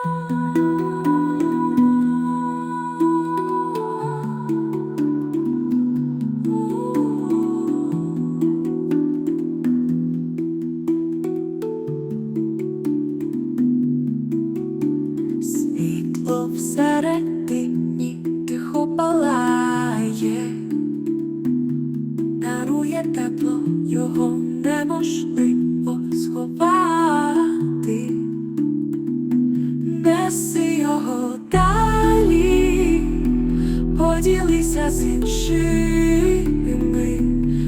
Світло всередині тихо палає, дарує тепло, його неможливо сховати, поділися з іншими,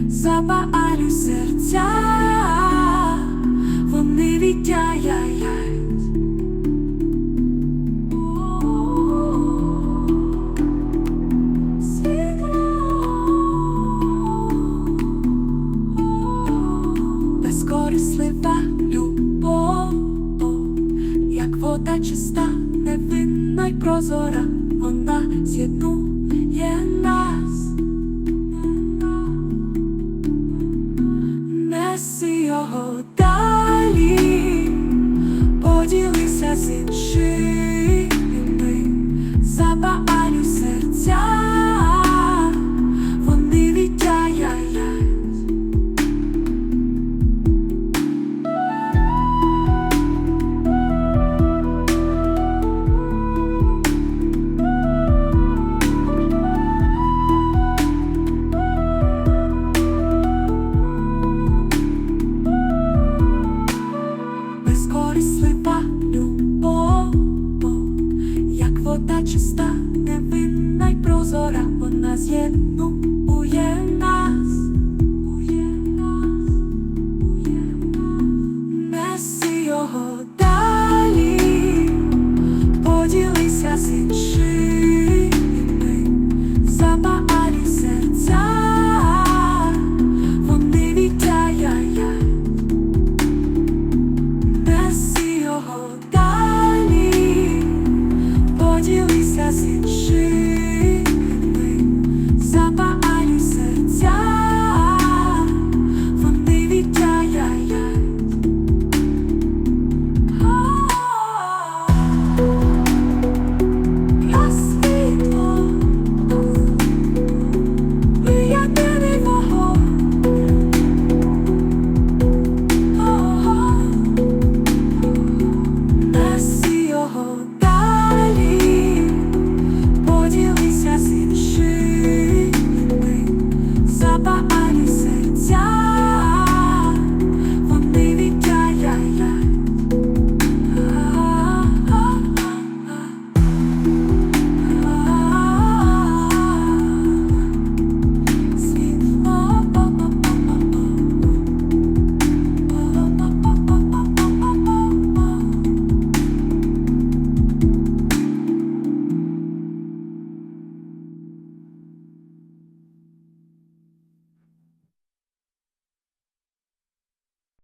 запалюй серця, вони відтяяють. Безкорислива любов, як вода чиста, невинна й прозора, вона з'єднує його далі, поділися з прозора, вона з'єднує нас, ує нас, ує нас. неси його далі, поділися з іншими.